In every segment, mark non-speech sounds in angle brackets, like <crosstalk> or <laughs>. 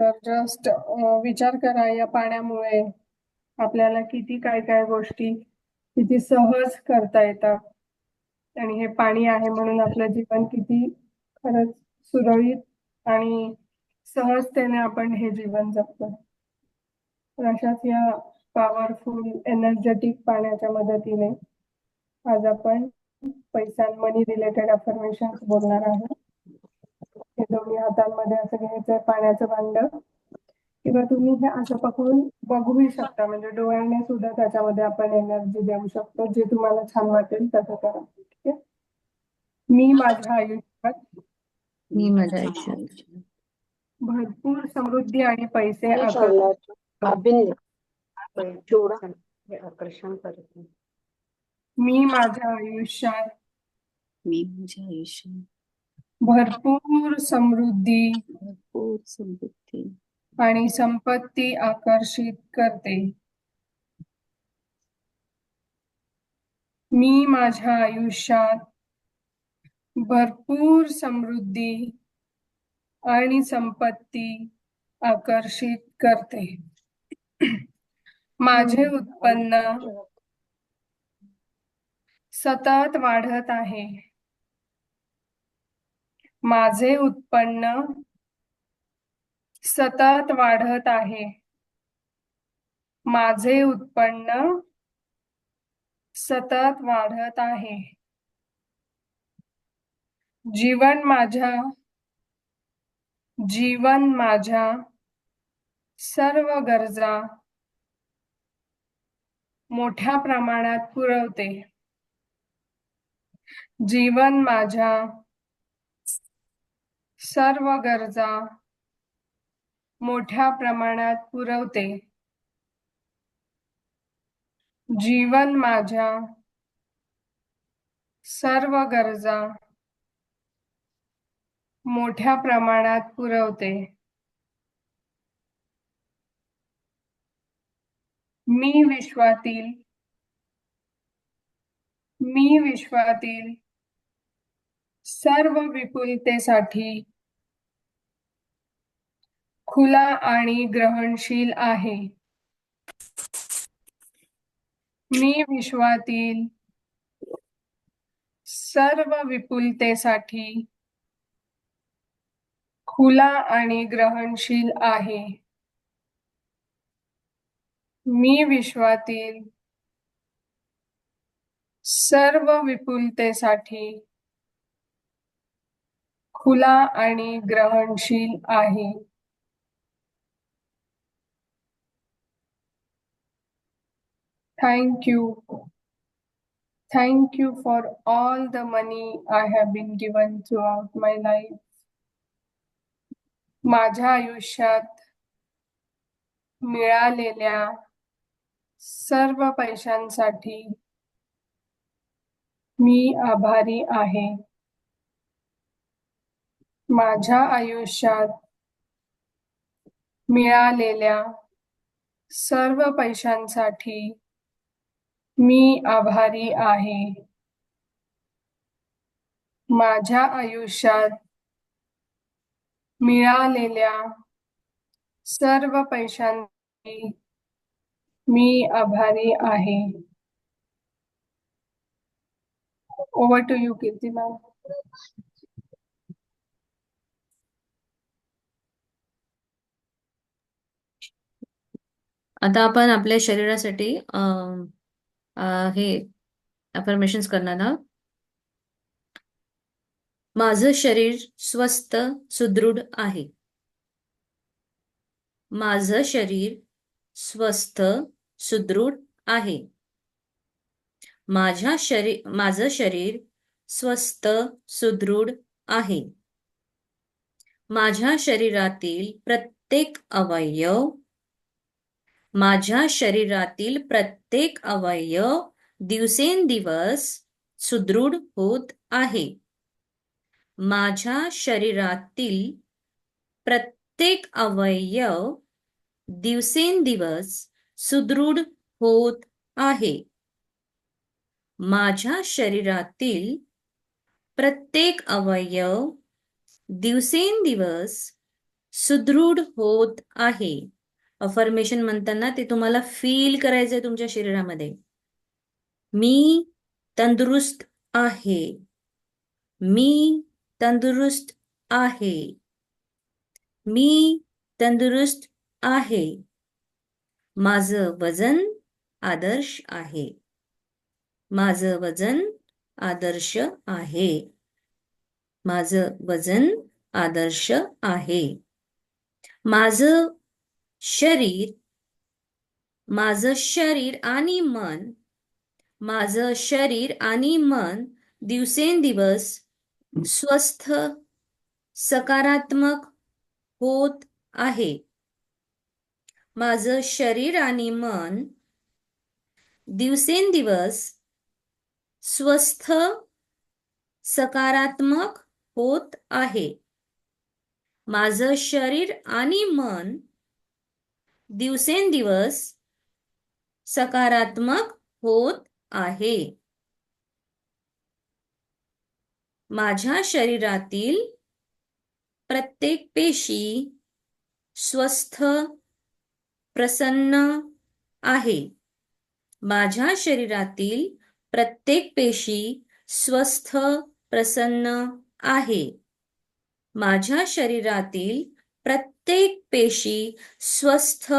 तर जस्ट विचार करा या पाण्यामुळे आपल्याला किती काय काय गोष्टी किती सहज करता येतात. आणि हे पाणी आहे म्हणून आपलं जीवन किती खरंच सुरळीत आणि सहजतेने आपण हे जीवन जगतो. तर अशाच या पॉवरफुल एनर्जेटिक पाण्याच्या मदतीने आज आपण पैसा मनी रिलेटेड अफर्मेशन बोलणार आहोत. हे दोन्ही हातांमध्ये असं घ्यायचंय पाण्याचं भांड. किंवा तुम्ही हे असं पकडून बघूही शकता म्हणजे डोळ्याने सुद्धा त्याच्यामध्ये आपण एनर्जी देऊ शकतो. जे तुम्हाला छान वाटेल तसं करा. ठीक आहे? मी माझ्या आयुष्यात मी माझ्या आयुष्यात. भरपूर समृद्धी आणि पैसे हे आकर्षण करत. मी माझ्या आयुष्यात मी माझ्या आयुष्यात. भरपूर समृद्धी भरपूर समृद्धी. आणि संपत्ती आकर्षित करते. मी माझ्या आयुष्यात भरपूर समृद्धी आणि संपत्ती आकर्षित करते. माझे उत्पन्न सतत वाढत आहे. माझे उत्पन्न सतत वाढत आहे. माझे उत्पन्न सतत वाढत आहे. जीवन माझ्या जीवन माझ्या सर्व गरजा मोठ्या प्रमाणात पुरवते. जीवन माझ्या सर्व गरजा मोठ्या प्रमाणात पुरवते. जीवन माझ्या सर्व गरजा मोठ्या प्रमाणात पुरवते. मी विश्वातील मी विश्वातील सर्व विपुलतेसाठी खुला आणि ग्रहणशील आहे. मी विश्वातील सर्व विपुलतेसाठी खुला आणि ग्रहणशील आहे. मी विश्वातील सर्व विपुलतेसाठी खुला आणि ग्रहणशील आहे. Thank you thank you for all the money I have been given throughout my life माझ्या आयुष्यात मिळालेल्या सर्व पैशांसाठी मी आभारी आहे. माझ्या आयुष्यात मिळालेल्या सर्व पैशांसाठी मी आभारी आहे. माझ्या आयुष्यात मिळालेल्या सर्व पैशांसाठी मी आभारी आहे. Over to you Kirti ma'am आता आपण आपल्या शरीरासाठी हे अफर्मेशन्स करणार आहोत. माझं शरीर स्वस्थ सुदृढ आहे. माझं शरीर स्वस्थ सुदृढ आहे. माझ्या शरीर माझं शरीर स्वस्थ सुदृढ आहे. माझ्या शरीरातील प्रत्येक अवयव माझ्या शरीरातील प्रत्येक अवयव दिवसेंदिवस सुदृढ होत आहे. माझ्या शरीरातील प्रत्येक अवयव दिवसेंदिवस सुदृढ होत आहे. माझ्या शरीरातील प्रत्येक अवयव दिवसेंदिवस सुदृढ होत आहे. अफर्मेशन म्हणताना ते तुम्हाला फील करायचंय तुमच्या शरीरामध्ये. मी तंदुरुस्त आहे. मी तंदुरुस्त आहे. मी तंदुरुस्त आहे. माझं वजन आदर्श आहे. माझं वजन आदर्श आहे. माझं वजन आदर्श आहे. माझं शरीर माझं शरीर आणि मन माझं शरीर आणि मन दिवसेंदिवस स्वस्थ सकारात्मक होत आहे. माझं शरीर आणि मन दिवसेंदिवस स्वस्थ सकारात्मक होत आहे. माझं शरीर आणि मन दिवसेंदिवस सकारात्मक होत आहे. माझ्या शरीरातील प्रत्येक पेशी स्वस्थ प्रसन्न आहे. माझ्या शरीरातील प्रत्येक पेशी स्वस्थ प्रसन्न आहे. माझ्या शरीरातील प्रत्येक पेशी स्वस्थ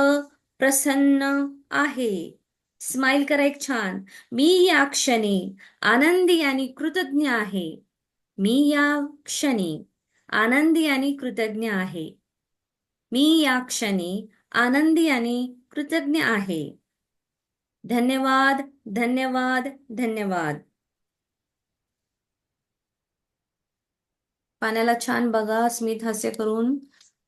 प्रसन्न आहे. स्माइल करा एक छान. मी या क्षणी आनंदी आणि कृतज्ञ आहे. मी या क्षणी आनंदी आणि कृतज्ञ आहे. मी या क्षणी आनंदी आणि कृतज्ञ आहे. धन्यवाद धन्यवाद धन्यवाद. पाण्याला छान बघा स्मित हास्य करून.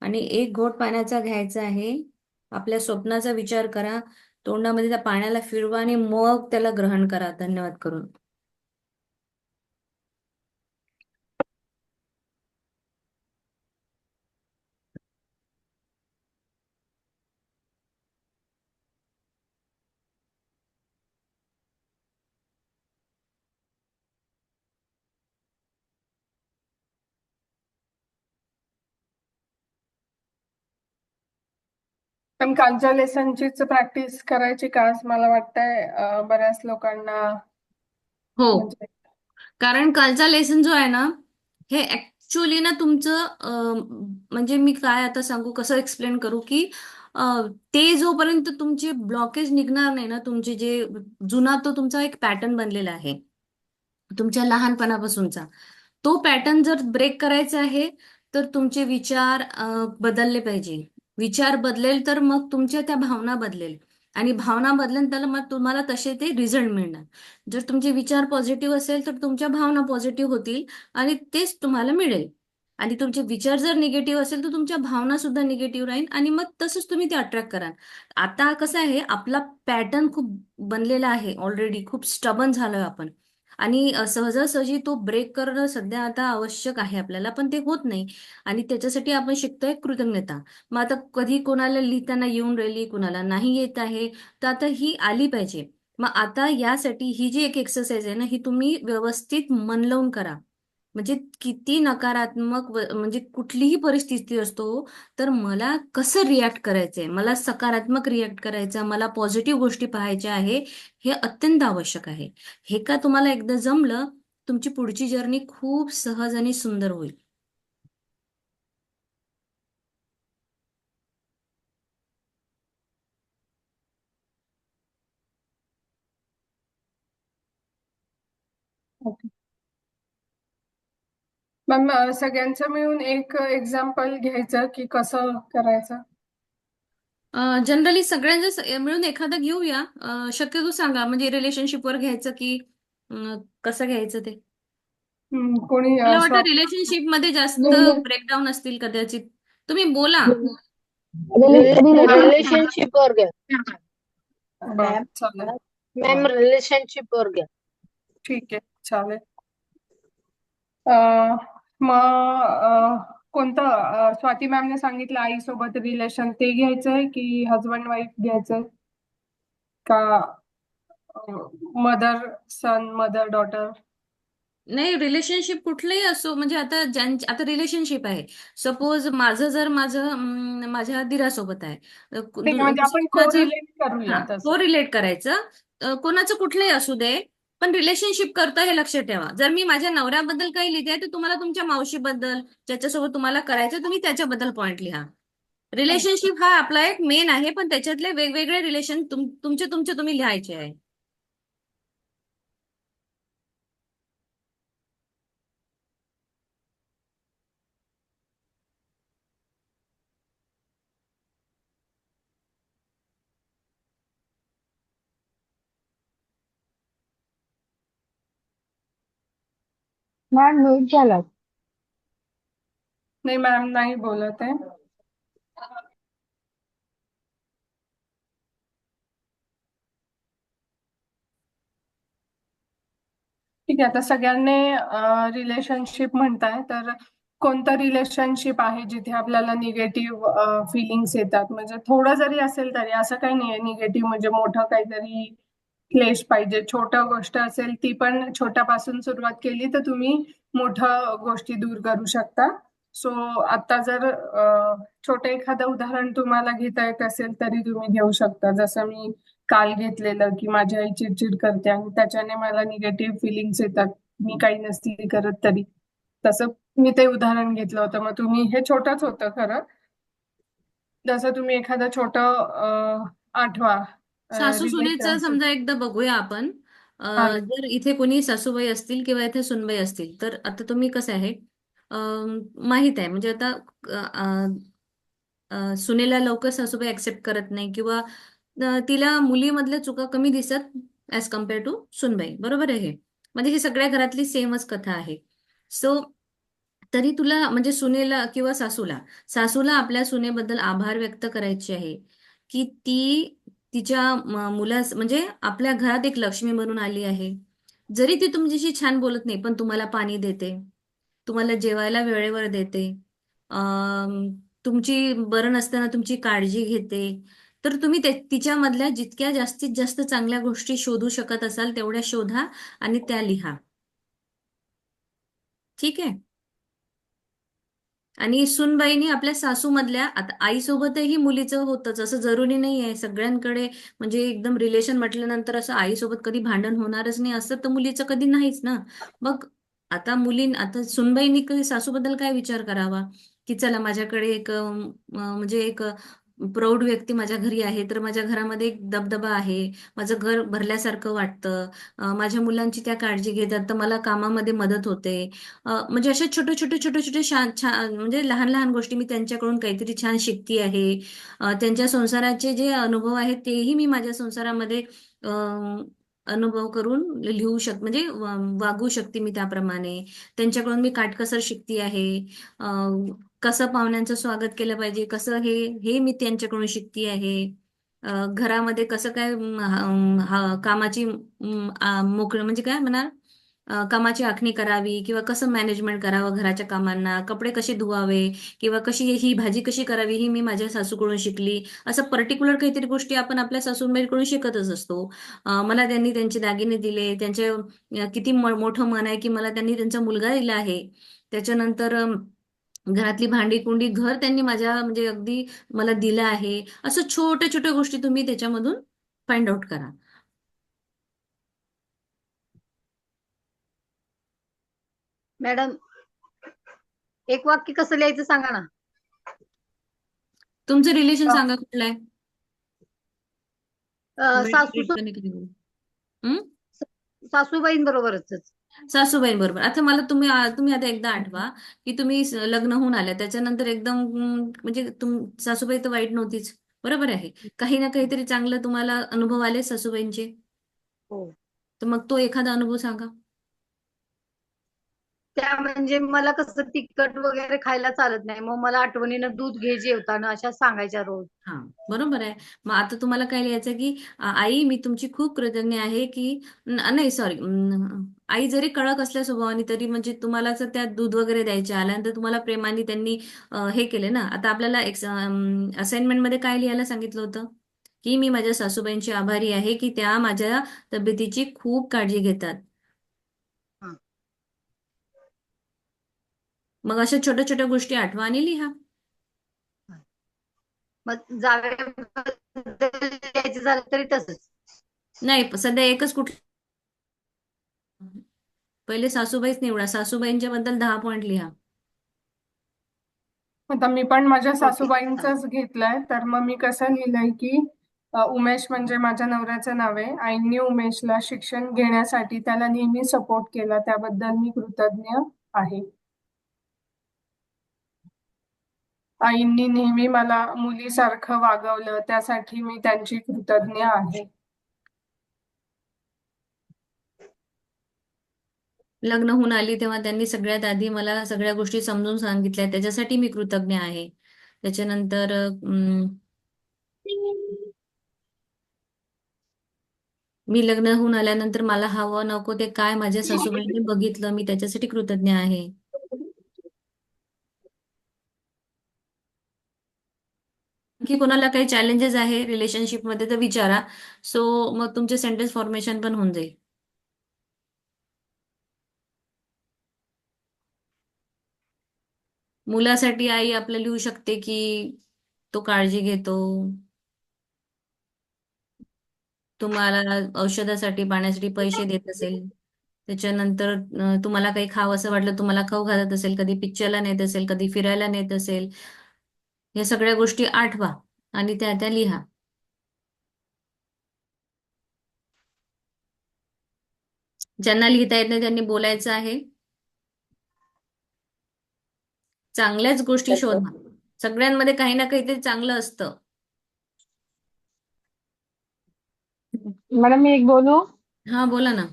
आणि एक घोट पाण्याचा घ्यायचा आहे. आपल्या स्वप्नाचा विचार करा. तोंडामध्ये त्या पाण्याला फिरवा आणि मग त्याला ग्रहण करा. धन्यवाद करून. पण कालच्या लेसनचीच प्रॅक्टिस करायची का असं मला वाटतंय अं, बऱ्याच लोकांना? हो. म्हणजे कारण कालचा लेसन जो आहे ना हे ऍक्च्युली ना तुमचं अं, म्हणजे मी काय आता सांगू कसं एक्सप्लेन करू की अं, ते जोपर्यंत तुमचे ब्लॉकेज निघणार नाही ना तुमचे जे जुना तो तुमचा एक पॅटर्न बनलेला आहे तुमच्या लहानपणापासूनचा तो पॅटर्न जर ब्रेक करायचा आहे तर तुमचे विचार अं, बदलले पाहिजे. विचार बदलेल तर मग तुमच्या त्या भावना बदलेल. आणि भावना बदलेल तर मग तुम्हाला तसे ते रिझल्ट मिळणार. जर तुमचे विचार पॉझिटिव्ह असेल तर तुमच्या भावना पॉझिटिव्ह होतील आणि तेच तुम्हाला मिळेल. आणि तुमचे विचार जर निगेटिव्ह असेल तर तुमच्या भावना सुद्धा निगेटिव्ह राहील आणि मग तसंच तुम्ही ते अट्रॅक्ट कराल. आता कसं आहे आपला पॅटर्न खूप बनलेला आहे ऑलरेडी खूप स्टबन झालोय आपण. आणि सहजासहजी तो ब्रेक करणं सध्या आता आवश्यक आहे आपल्याला पण ते होत नाही. आणि त्याच्यासाठी आपण शिकतोय कृतज्ञता. मग आता कधी कोणाला लिहिताना येऊन राहिली कोणाला नाही येत आहे तर आता ही आली पाहिजे. मग आता यासाठी ही जी एक एक्सरसाइज आहे ना ही तुम्ही व्यवस्थित मन लावून करा. म्हणजे किती नकारात्मक म्हणजे कुठलीही परिस्थिती असतो तर मला कसं रिॲक्ट करायचंय? मला सकारात्मक रिॲक्ट करायचं मला पॉझिटिव्ह गोष्टी पाहायच्या आहे हे अत्यंत आवश्यक आहे. हे का तुम्हाला एकदा जमलं तुमची पुढची जर्नी खूप सहज आणि सुंदर होईल ओके मग सगळ्यांचं मिळून एक एक्झाम्पल घ्यायचं की कसं करायचं? जनरली सगळ्यांचं मिळून एखादं घेऊया. शक्यतो सांगा म्हणजे रिलेशनशिपवर घ्यायचं की कसं घ्यायचं ते? हम्म, कोणी मला वाटतं रिलेशनशिपमध्ये जास्त ब्रेकडाऊन असतील कदाचित. तुम्ही बोला. रिलेशनशिप वर घ्या. मॅम रिलेशनशिप वर घ्या. ठीक आहे चालेल. अं, मग कोणतं स्वाती मॅमने सांगितलं आईसोबत रिलेशन ते घ्यायचंय की हजबंड वाईफ घ्यायचंय? का मदर सन मदर डॉटर नाही रिलेशनशिप कुठलंही असो म्हणजे आता ज्यां आता रिलेशनशिप आहे. सपोज माझं जर माझं माझ्या दिरासोबत आहे. कु- म्हणजे तो रिलेट करायचं. कोणाचं कुठलंही असू दे पण रिलेशनशिप करतं हे लक्षात ठेवा. जर मी माझ्या नवऱ्याबद्दल काही लिहिते तर तुम्हाला तुमच्या मावशीबद्दल ज्याच्यासोबत तुम्हाला करायचं तुम्ही त्याच्याबद्दल पॉईंट लिहा. रिलेशनशिप हा आपला एक मेन आहे पण त्याच्यातले वेगवेगळे रिलेशन तुमचे तुमचे तुम्ही लिहायचे आहे. मॅम म्यूट झाला नाही मॅम नाही बोलत आहे ठीक आहे आता सगळ्यांनी रिलेशनशिप म्हणताय तर कोणतं रिलेशनशिप आहे जिथे आपल्याला निगेटिव्ह फिलिंग्स येतात? म्हणजे थोडं जरी असेल तरी असं काही नाही आहे निगेटिव्ह म्हणजे मोठं काहीतरी क्लेश पाहिजे. छोटं गोष्ट असेल ती पण छोट्यापासून सुरुवात केली तर तुम्ही मोठ्या गोष्टी दूर करू शकता. सो आता जर छोटं एखादं उदाहरण तुम्हाला घेता येत असेल तरी तुम्ही घेऊ शकता. जसं मी काल घेतलेलं की माझी आई चिडचिड करते आणि त्याच्याने मला निगेटिव्ह फिलिंग्स येतात. मी काही नसली करत तरी. तसं मी ते उदाहरण घेतलं होतं. मग तुम्ही हे छोटंच होतं खरं. जसं तुम्ही एखादं छोटं आठवा सासू रिलेशन सुनेचं समजा एकदा बघूया आपण. अ, जर इथे कोणी सासूबाई असतील किंवा इथे सुनबाई असतील तर आता तुम्ही कसं आहे माहीत आहे. म्हणजे आता अ, अ, सुनेला लवकर सासूबाई ऍक्सेप्ट करत नाही किंवा अ, तिला मुलीमधल्या चुका कमी दिसत ऍज कंपेअर टू सुनबाई. बरोबर आहे हे? म्हणजे ही सगळ्या घरातली सेमच कथा आहे. सो तरी तुला म्हणजे सुनेला किंवा सासूला सासूला आपल्या सुनेबद्दल आभार व्यक्त करायचे आहे की ती तिच्या मुलास म्हणजे आपल्या घरात एक लक्ष्मी म्हणून आली आहे. जरी ती तुमच्याशी छान बोलत नाही पण तुम्हाला पाणी देते. तुम्हाला जेवायला वेळेवर देते. तुमची बरं नसताना तुमची काळजी घेते. तर तुम्ही तिच्यामधल्या जितक्या जास्तीत जास्त चांगल्या गोष्टी शोधू शकत असाल तेवढ्या शोधा आणि त्या लिहा. ठीक आहे? आणि सुनबाईनी आपल्या सासूमधल्या आता आईसोबतही मुलीचं होतंच. असं जरुरी नाही आहे सगळ्यांकडे म्हणजे एकदम रिलेशन म्हटल्यानंतर असं आईसोबत कधी भांडण होणारच नाही. असं तर मुलीचं कधी नाहीच ना. मग आता मुलीं आता सुनबाईनी कधी सासूबद्दल काय विचार करावा? की चला माझ्याकडे एक म्हणजे एक प्रौढ व्यक्ती माझ्या घरी आहे तर माझ्या घरामध्ये एक दबदबा आहे. माझं घर भरल्यासारखं वाटतं. माझ्या मुलांची त्या काळजी घेतात तर मला कामामध्ये मदत होते. म्हणजे अशा छोटे छोटे छोटे छोटे छान छान म्हणजे लहान लहान गोष्टी मी त्यांच्याकडून काहीतरी छान शिकते आहे. त्यांच्या संसाराचे जे अनुभव आहेत तेही मी माझ्या संसारामध्ये अनुभव करून लिहू शक म्हणजे वागू शकते मी त्याप्रमाणे. त्यांच्याकडून मी काटकसर शिकते आहे. कसं पाहुण्यांचं स्वागत केलं पाहिजे? कसं हे हे मी त्यांच्याकडून शिकते आहे? घरामध्ये कसं काय कामाची मोकळं म्हणजे काय म्हणा कामाची आखणी करावी किंवा कसं मॅनेजमेंट करावं घराच्या कामांना? कपडे कसे धुवावे? किंवा कशी ही भाजी कशी करावी ही मी माझ्या सासूकडून शिकली? असं पर्टिक्युलर काहीतरी गोष्टी आपण आपल्या सासूबाईकडून शिकतच असतो. मला त्यांनी त्यांचे दागिने दिले त्यांचे किती मोठं मन आहे की मला त्यांनी त्यांचा मुलगा दिला आहे. त्याच्यानंतर घरातली भांडी कुंडी घर त्यांनी माझ्या म्हणजे अगदी मला दिलं आहे. असं छोट्या छोट्या गोष्टी तुम्ही त्याच्यामधून फाइंड आउट करा. मॅडम एक वाक्य कसं लिहायचं सांगा ना. तुमचं रिलेशन सांगा कुठलं आहे? सासूबाईं बरोबरच सासूबाईं बरोबर. आता मला तुम्ही तुम्ही आता एकदा आठवा की तुम्ही लग्न होऊन आल्या. त्याच्यानंतर एकदम म्हणजे तुम सासूबाई तर वाईट नव्हतीच. बरोबर आहे. काही ना काहीतरी चांगलं तुम्हाला अनुभव आले सासूबाईंचे? हो. तर मग तो एखादा अनुभव सांगा. त्या म्हणजे मला कसं तिखट वगैरे खायला चालत नाही. मग मला आठवणीनं दूध घे जेवताना अशा सांगायच्या रोज. हा बरोबर आहे. मग आता तुम्हाला काय लिहायचं की आई मी तुमची खूप कृतज्ञ आहे की नाही सॉरी आई जरी कडक असल्या स्वभावाने तरी म्हणजे तुम्हाला जर त्या दूध वगैरे द्यायचे आल्यानंतर तुम्हाला प्रेमाने त्यांनी हे केले ना. आता आपल्याला असाइनमेंटमध्ये काय लिहायला सांगितलं होतं? की मी माझ्या सासूबाईंची आभारी आहे की त्या माझ्या तब्येतीची खूप काळजी घेतात. मग अशा छोट्या छोट्या गोष्टी आठवा आणि लिहा. मग जावेबद्दल लिहायचं झालं तरी तसंच. नाही सध्या एकच कुठे पहिले सासूबाईच निवडा. सासूबाईंच्या बद्दल दहा पॉईंट लिहा. आता मी पण माझ्या सासूबाईंचंच घेतलंय. तर मग मी कसं लिहिलंय की अ, उमेश म्हणजे माझ्या नवऱ्याचं नाव आहे. आईंनी उमेशला शिक्षण घेण्यासाठी त्याला नेहमी सपोर्ट केला. त्याबद्दल मी कृतज्ञ आहे. आईंनी नेहमी मला मुलीसारखं वागवलं त्यासाठी मी त्यांची कृतज्ञ आहे. लग्न होऊन आली तेव्हा त्यांनी सगळ्यात आधी मला सगळ्या गोष्टी समजून सांगितल्या त्याच्यासाठी मी कृतज्ञ आहे. त्याच्यानंतर मी लग्न होऊन आल्यानंतर मला हवं नको ते काय माझ्या सासूबाईंनी बघितलं मी त्याच्यासाठी कृतज्ञ आहे. की कोणाला काही चॅलेंजेस आहे रिलेशनशिपमध्ये तर विचारा. सो मग तुमचे सेंटेन्स फॉर्मेशन पण होऊन जाईल. मुलासाठी आई आपलं लिहू शकते की तो काळजी घेतो. तुम्हाला औषधासाठी पाण्यासाठी पैसे देत असेल. त्याच्यानंतर तुम्हाला काही खावं असं वाटलं तुम्हाला खाऊ घालत असेल कधी पिक्चरला नेत असेल कधी फिरायला नेत असेल. या सगळ्या गोष्टी आठवा आणि त्या त्या लिहा. ज्यांना लिहिता येत नाही त्यांनी बोलायचं आहे. चांगल्याच गोष्टी शोधा सगळ्यांमध्ये काही ना काहीतरी चांगलं असतं. मॅडम मी एक बोलू? हा बोला ना.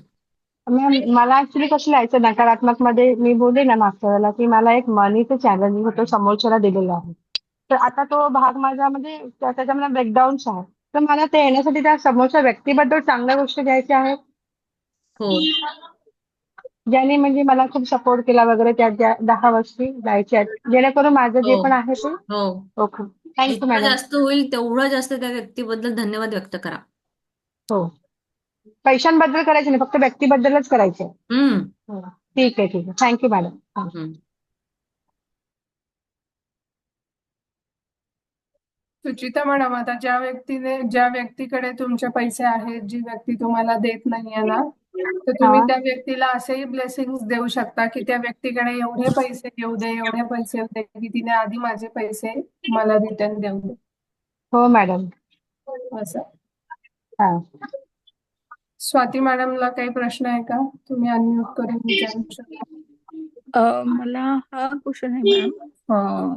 मॅम मला ऍक्च्युली कसं लिहायचं नकारात्मकमध्ये मी बोलले ना मागच्या वेळेला की मला एक मनीचं चॅलेंज होतं समोरच्याला दिलेलं आहे. तर आता तो भाग माझा म्हणजे त्या- त्याच्यामध्ये ब्रेकडाऊन्स आहे. तर मला ते येण्यासाठी त्या समोरच्या व्यक्तीबद्दल चांगल्या गोष्टी घ्यायच्या आहेत. हो. ज्यांनी म्हणजे मला खूप सपोर्ट केला वगैरे त्या ज्या दहा गोष्टी द्यायच्या आहेत. जेणेकरून माझं जे हो. पण आहे ते हो. ओके. थँक्यू जितकं मॅडम जास्त होईल तेवढं जास्त त्या व्यक्तीबद्दल धन्यवाद व्यक्त करा. हो. पैशांबद्दल करायचे नाही फक्त व्यक्तीबद्दलच करायचे. हम्म. हो. ठीक आहे ठीक आहे. थँक्यू मॅडम हम्म. सुचिता मॅडम आता ज्या व्यक्तीने ज्या व्यक्तीकडे तुमचे पैसे आहेत जी व्यक्ती तुम्हाला देत नाहीये ना तर तुम्ही हा. त्या व्यक्तीला असेही ब्लेसिंग्स देऊ शकता की त्या व्यक्तीकडे एवढे पैसे येऊ दे एवढे पैसे येऊ दे की तिने आधी माझे पैसे मला रिटर्न देऊ दे. हो मॅडम. असं. हा. स्वाती मॅडमला काही प्रश्न आहे का? तुम्ही अनम्यूट करून विचारू शकता. अ, मला हा क्वेश्चन आहे मॅम.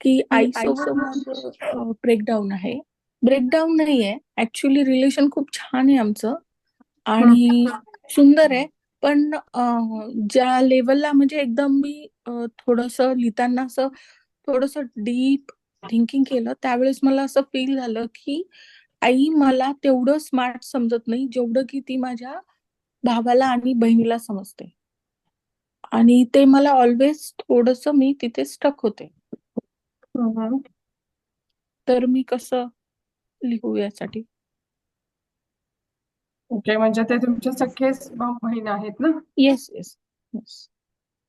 की आईसोबत ब्रेकडाऊन आहे ब्रेकडाऊन नाही आहे. ऍक्च्युली रिलेशन खूप छान आहे आमचं. आणि सुंदर आहे. पण ज्या लेवलला म्हणजे एकदम मी थोडस लिहिताना असं थोडस डीप थिंकिंग केलं त्यावेळेस मला असं फील झालं की आई मला तेवढं स्मार्ट समजत नाही जेवढं की ती माझ्या भावाला आणि बहिणीला समजते. आणि ते मला ऑलवेज थोडस मी तिथे स्टक होते. हम्म. तर मी कसं लिहू यासाठी? ओके म्हणजे ते तुमचे सख्खे भाऊ बहीण आहेत ना? येस येस येस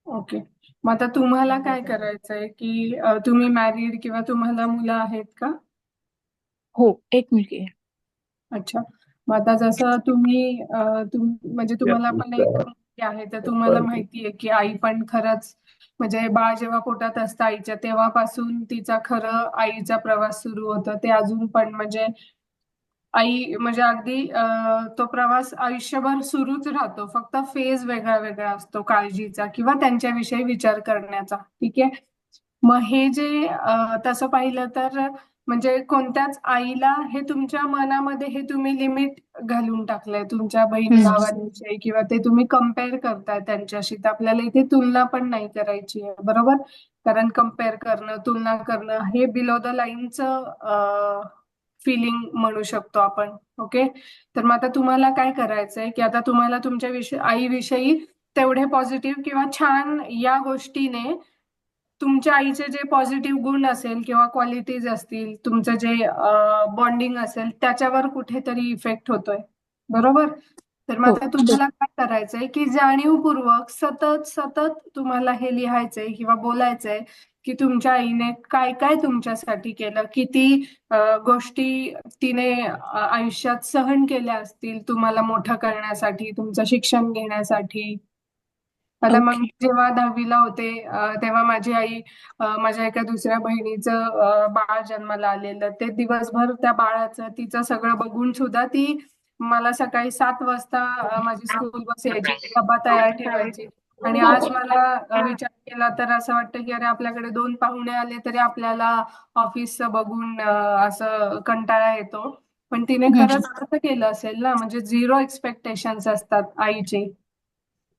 ओके मग आता तुम्हाला काय करायचंय की अ, तुम्ही मॅरिड किंवा तुम्हाला मुलं आहेत का? हो एक मुलगी आहे. अच्छा. मग आता जसं तुम्ही अ, तुम म्हणजे तुम्हाला पण एक आहे. तर तुम्हाला माहिती आहे की आई पण खरंच म्हणजे बाळ जेव्हा पोटात असतं आईच्या तेव्हापासून तिचा खरं आईचा प्रवास सुरू होतो. ते अजून पण म्हणजे आई म्हणजे अगदी तो प्रवास आयुष्यभर सुरूच राहतो. फक्त फेज वेगळा वेगळा असतो काळजीचा किंवा त्यांच्याविषयी विचार करण्याचा. ठीक आहे? मग हे जे तसं पाहिलं तर म्हणजे कोणत्याच आईला हे तुमच्या मनामध्ये हे तुम्ही लिमिट घालून टाकलंय तुमच्या बहीण. भावांविषयी किंवा ते तुम्ही कंपेअर करताय त्यांच्याशी तर आपल्याला इथे तुलना पण नाही करायची आहे बरोबर कारण कंपेअर करणं तुलना करणं हे बिलो द लाईनचं फिलिंग म्हणू शकतो आपण ओके तर मग आता तुम्हाला काय करायचंय की आता तुम्हाला तुमच्या विषयी आईविषयी तेवढे पॉझिटिव्ह किंवा छान या गोष्टीने तुमच्या आईचे जे पॉझिटिव्ह गुण असेल किंवा क्वालिटीज असतील तुमचं जे बॉन्डिंग असेल त्याच्यावर कुठेतरी इफेक्ट होतोय. बरोबर? तर मग हो. आता तुम्हाला काय करायचंय की जाणीवपूर्वक सतत सतत तुम्हाला हे लिहायचंय किंवा बोलायचंय की तुमच्या आईने काय काय तुमच्यासाठी केलं? किती गोष्टी तिने आयुष्यात सहन केल्या असतील तुम्हाला मोठं करण्यासाठी तुमचं शिक्षण घेण्यासाठी? आता मग मी जेव्हा दहावीला होते तेव्हा माझी आई माझ्या एका दुसऱ्या बहिणीचं बाळ जन्माला आलेलं. ते दिवसभर त्या बाळाचं तिचं सगळं बघून सुद्धा ती मला सकाळी सात वाजता माझी स्कूल बस यायची डबा तयार ठेवायची. आणि आज मला विचार केला तर असं वाटतं की अरे आपल्याकडे दोन पाहुणे आले तरी आपल्याला ऑफिसचं बघून असं कंटाळा येतो. पण तिने. खरंच असं केलं असेल ना म्हणजे झिरो एक्सपेक्टेशन्स असतात आईचे.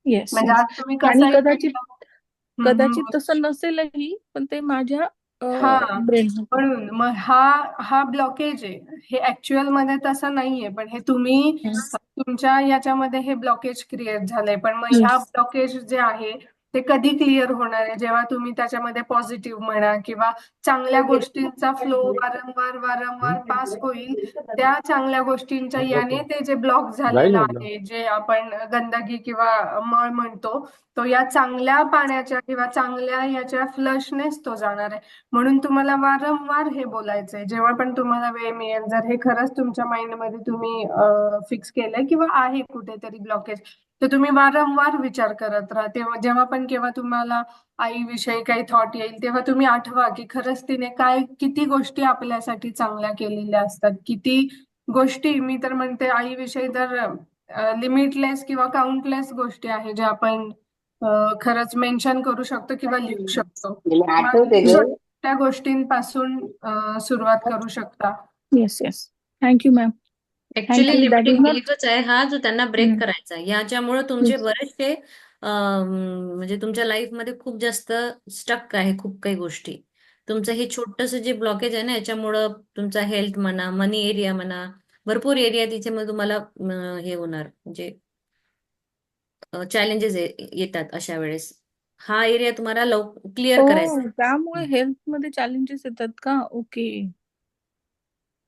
येस म्हणजे येस आज तुम्ही आणि कसंही कदाचित केलं हम्म, हम्म, कदाचित. तसं नसेलही पण ते माझ्या हा. ब्रेन म्हणून मग हा हा ब्लॉकेज आहे. हे ऍक्च्युअलमध्ये तसं नाहीये पण हे तुम्ही तुमच्या याच्यामध्ये हे ब्लॉकेज क्रिएट झालंय. पण मग ह्या ब्लॉकेज जे आहे ते कधी क्लिअर होणार आहे? जेव्हा तुम्ही त्याच्यामध्ये पॉझिटिव्ह म्हणा किंवा चांगल्या गोष्टींचा फ्लो वारंवार वारंवार पास होईल त्या चांगल्या गोष्टींच्या याने ते जे ब्लॉक झालेलं आहे जे आपण गंदगी किंवा मळ म्हणतो तो या चांगल्या पाण्याच्या किंवा चांगल्या याच्या फ्लशनेच तो जाणार आहे. म्हणून तुम्हाला वारंवार हे बोलायचंय जेव्हा पण तुम्हाला वेळ मिळेल जर हे खरंच तुमच्या माइंडमध्ये तुम्ही फिक्स केलंय किंवा आहे कुठेतरी ब्लॉकेज तर तुम्ही वारंवार विचार करत राहा. तेव्हा जेव्हा पण केव्हा तुम्हाला आईविषयी काही थॉट येईल तेव्हा तुम्ही आठवा की खरंच तिने काय किती गोष्टी आपल्यासाठी चांगल्या केलेल्या असतात. किती गोष्टी मी तर म्हणते आईविषयी तर लिमिटलेस किंवा काउंटलेस गोष्टी आहे ज्या आपण खरंच मेन्शन करू शकतो किंवा लिहू शकतो. ग छोट्या गोष्टींपासून सुरुवात करू शकता. Yes yes thank you ma'am actually is limiting बिलीफच आहे हा जो त्यांना ब्रेक हम्म. करायचा आहे. याच्यामुळे तुमचे. बरेचसे म्हणजे तुमच्या लाईफमध्ये खूप जास्त स्टक आहे खूप काही गोष्टी. तुमचं हे छोटंसं जे ब्लॉकेज आहे ना याच्यामुळं तुमचा हेल्थ म्हणा मनी एरिया म्हणा भरपूर एरिया तिथे मग तुम्हाला अं, हे होणार. म्हणजे चॅलेंजेस येतात अशा वेळेस. हा एरिया तुम्हाला लव क्लिअर करायचा ओ आहे. त्यामुळे हेल्थमध्ये चॅलेंजेस येतात का? Okay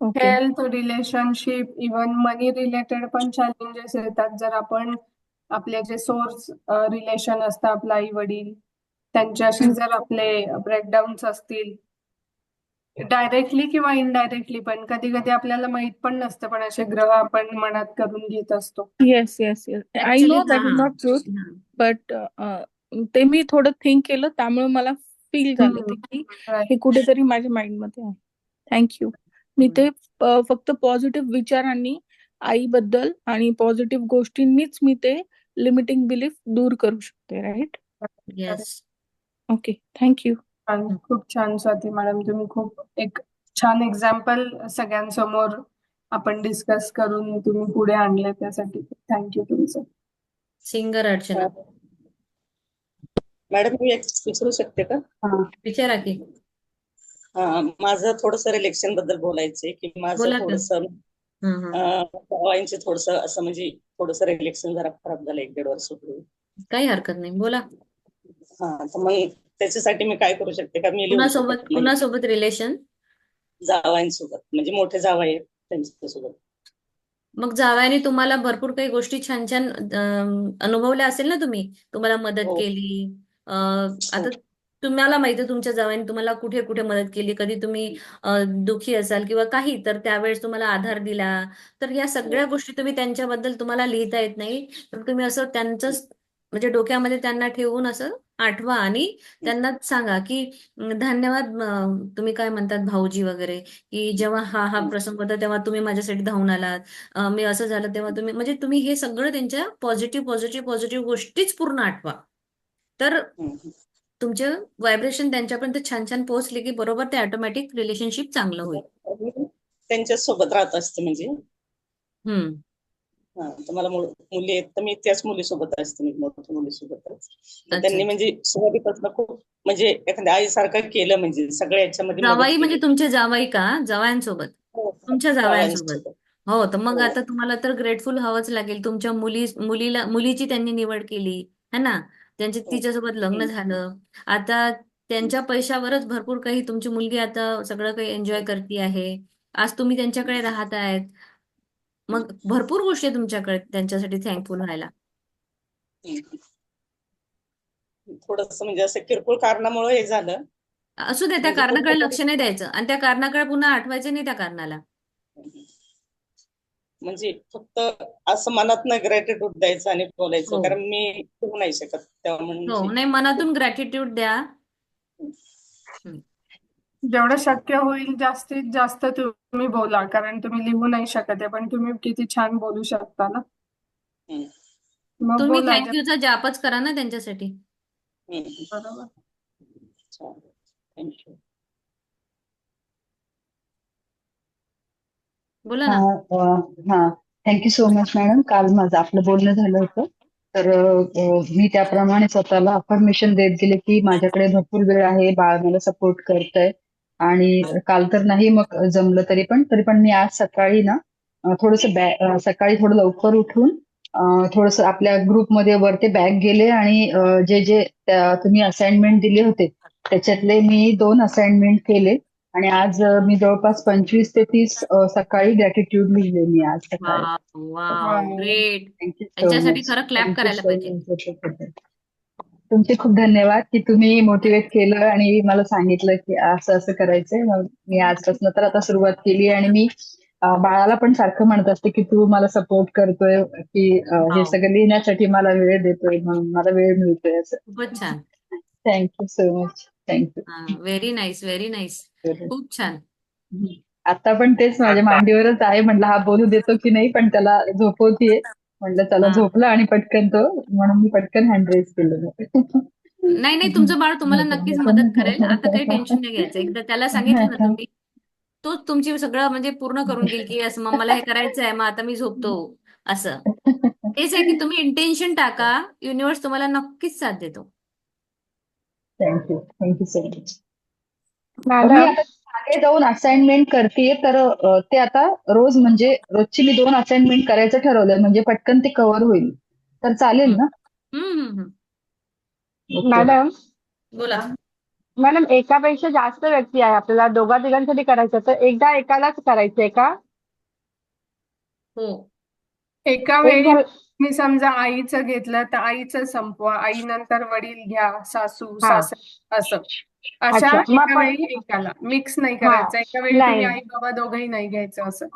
okay health relationship even money related पण चॅलेंजेस येतात जर आपण आपले जे सोर्स रिलेशन असतं आपलं आई वडील त्यांच्याशी जर आपले ब्रेकडाऊन्स असतील डायरेक्टली किंवा इनडायरेक्टली पण कधी कधी आपल्याला माहीत पण नसतं पण असे ग्रह आपण मनात करून घेत असतो yes yes yes I know that is हा. नॉट ट्रूथ हा. बट ते मी थोडं थिंक केलं त्यामुळे मला फील झालं ते की. हे कुठेतरी माझ्या माइंडमध्ये आहे थँक्यू मी ते फक्त पॉझिटिव्ह विचारांनी आईबद्दल आणि पॉझिटिव्ह गोष्टींनीच मी ते लिमिटिंग बिलीफ दूर करू शकते राईट येस ओके थँक्यू खूप छान स्वाती मॅडम तुम्ही खूप एक छान एक्झाम्पल सगळ्यांसमोर आपण डिस्कस करून तुम्ही पुढे आणले त्यासाठी. थँक्यू तुमचं. सिंगर अर्चना. मॅडम मी एक विचारू शकते का? विचारा की. माझं थोडस रिलेक्शनबद्दल बोलायचंय की माझं. थोडस. वाईनचे थोडस असं म्हणजे थोडस रिलेक्शन जरा खराब झालं एक दीड वर्षापूर्वी काही हरकत नाही. बोला. हा तर मग त्याच्यासाठी मी काय करू शकते का? मी कुणासोबत म्हणजे कुणासोबत रिलेशन जावाईंसोबत. म्हणजे मोठे जावई आहेत त्यांच्यासोबत. मग जावयाने तुम्हाला भरपूर काही गोष्टी छान छान अनुभवल्या असेल ना तुम्ही? तुम्हाला मदत हो. केली. आता तुम्हाला माहिती आहे तुमच्या जावयाने तुम्हाला कुठे कुठे मदत केली कधी तुम्ही दुखी असाल किंवा काही तर त्यावेळेस तुम्हाला आधार दिला. तर या सगळ्या गोष्टी तुम्ही त्यांच्याबद्दल तुम्हाला लिहिता येत नाही. तर तुम्ही असं त्यांचंच म्हणजे डोक्यामध्ये त्यांना ठेवून असं आठवा आणि त्यांना सांगा की धन्यवाद तुम्ही काय म्हणतात भाऊजी वगैरे की जेव्हा हा हा प्रसंग होता तेव्हा तुम्ही माझ्यासाठी धावून आलात. मी असं झालं तेव्हा तुम्ही म्हणजे तुम्ही हे सगळं त्यांच्या पॉझिटिव्ह पॉझिटिव्ह पॉझिटिव्ह गोष्टीच पूर्ण आठवा. तर. तुमचे व्हायब्रेशन त्यांच्यापर्यंत छान छान पोहोचले की बरोबर ते ऑटोमॅटिक रिलेशनशिप चांगलं होईल. मी त्यांच्याच सोबत राहत असते म्हणजे. हम्म. हा मला मुल- आहेत तर मी त्याच मुलीसोबत असते मी मोठ्या मुलीसोबतच. त्यांनी म्हणजे सुरुवातीपासून खूप म्हणजे एखाद्या आईसारखं केलं म्हणजे सगळ्या याच्यामध्ये जावाई म्हणजे केली. तुमचे जावाई का? जावयांसोबत? हो, तुमच्या जावयांसोबत. जावयांसोबत. हो तर मग हो. आता तुम्हाला तर ग्रेटफुल हवंच लागेल. तुमच्या मुली मुलीला मुलीची त्यांनी निवड केली है ना? त्यांचे हो. तिच्यासोबत लग्न. झालं. आता त्यांच्या पैशावरच भरपूर काही तुमची मुलगी आता सगळं काही एन्जॉय करते आहे. आज तुम्ही त्यांच्याकडे राहत आहेत. मग भरपूर गोष्टी तुमच्याकडे त्यांच्यासाठी थँकफुल राहायला थोडस म्हणजे असं किरकोळ कारणामुळे हे झालं. असू दे त्या म्हणजे कारणाकडे लक्ष नाही द्यायचं. आणि त्या कारणाकडे पुन्हा आठवायचं नाही त्या कारणाला. म्हणजे फक्त असं मनात ग्रॅटिट्यूड द्यायचं आणि बोलायचं. हो. कारण मी ठेवू नाही शकत तेव्हा हो नाही मनातून ग्रॅटिट्यूड द्या. जेवढं शक्य होईल जास्तीत जास्त तुम्ही बोला कारण तुम्ही लिहू नाही शकत आहे पण तुम्ही किती छान बोलू शकता ना. तुम्ही थँक्यूचा जापच करा ना त्यांच्यासाठी. बरोबर. थँक्यू बोला ना. हा थँक्यू सो मच मॅडम काल माझं आपलं बोलणं झालं होतं. तर मी त्याप्रमाणे स्वतःला अफर्मेशन देत गेले की माझ्याकडे भरपूर वेळ आहे बाळ मला सपोर्ट करतंय. आणि काल तर नाही मग जमलं तरी पण तरी पण मी आज सकाळी ना थोडस सकाळी थोडं लवकर उठून थोडस आपल्या ग्रुपमध्ये वरती बॅग गेले आणि जे जे तुम्ही असाइनमेंट दिले होते त्याच्यातले मी दोन असाइनमेंट केले. आणि आज मी जवळपास पंचवीस ते तीस सकाळी ग्रॅटिट्यूड लिहिले मी आज सकाळी. खरं क्लॅप करायला पाहिजे. तुमचे खूप धन्यवाद की तुम्ही मोटिवेट केलं आणि मला सांगितलं की असं असं करायचंय. मग मी आजपासून तर आता सुरुवात केली आणि मी बाळाला पण सारखं म्हणत असते की तू मला सपोर्ट करतोय की हे वाव. सगळं लिहिण्यासाठी मला वेळ देतोय म्हणून मला वेळ मिळतोय असं. खूपच छान. Thank you so much thank you very nice very nice खूप छान. आता पण तेच माझ्या मांडीवरच आहे म्हटलं हा बोलू देतो की नाही पण त्याला झोपवतीये. चला हा. झोपला आणि पटकन तो म्हणून मी पटकन हँड रेस केलं नाही नाही तुमचं बाळ तुम्हाला <laughs> नक्कीच मदत करेल. आता काही टेन्शन नाही घ्यायचं. एकदा त्याला सांगितलं ना <laughs> तुम्ही तोच तुमची सगळं म्हणजे पूर्ण करून घेईल की असं मग मला हे करायचं आहे मग आता मी झोपतो. असं. तेच आहे की तुम्ही इंटेन्शन टाका. युनिव्हर्स तुम्हाला नक्कीच साथ देतो. Thank you thank you so much me madam आता मागे जाऊन असाइनमेंट करते तर अ, ते आता रोज म्हणजे रोजची मी दोन असाइनमेंट करायचं ठरवलंय म्हणजे पटकन ते कव्हर होईल. तर चालेल ना? हम्म हम्म हम्म ओके. मॅडम बोला. मॅडम एकापेक्षा जास्त व्यक्ती आहे आपल्याला दोघा तिघांसाठी करायचं तर एकदा एकालाच करायचंय का? हो. एका एक वेळी झालं मी समजा आईचं घेतलं तर आईचं संपवा. आई नंतर वडील घ्या सासू हा. सासरे असं. अशा एका वेळी एकाला. मिक्स नाही हा. करायचं. एका वेळी तुम्ही. आई बाबा दोघंही नाही घ्यायचं असं.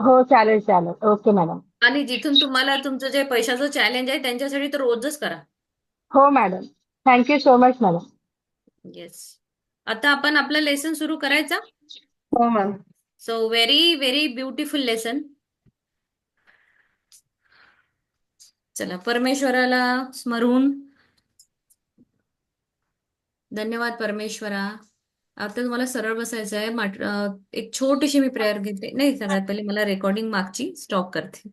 हो चालेल चालेल. Okay madam. आणि जिथून तुम्हाला तुमचं जे पैशाचं चॅलेंज आहे त्यांच्यासाठी तर रोजच करा. हो madam. Thank you so much madam. Yes आता आपण आपलं लेसन सुरू करायचा? हो ma'am so very very beautiful lesson चला परमेश्वराला स्मरून. धन्यवाद परमेश्वरा. आता तुम्हाला सरळ बसायचं आहे. एक छोटीशी मी प्रेयर घेते. नाही सगळ्यात पहिले मला रेकॉर्डिंग मागची स्टॉप करते.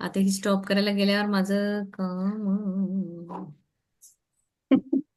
आता ही स्टॉप करायला गेल्यावर माझं काम. <laughs>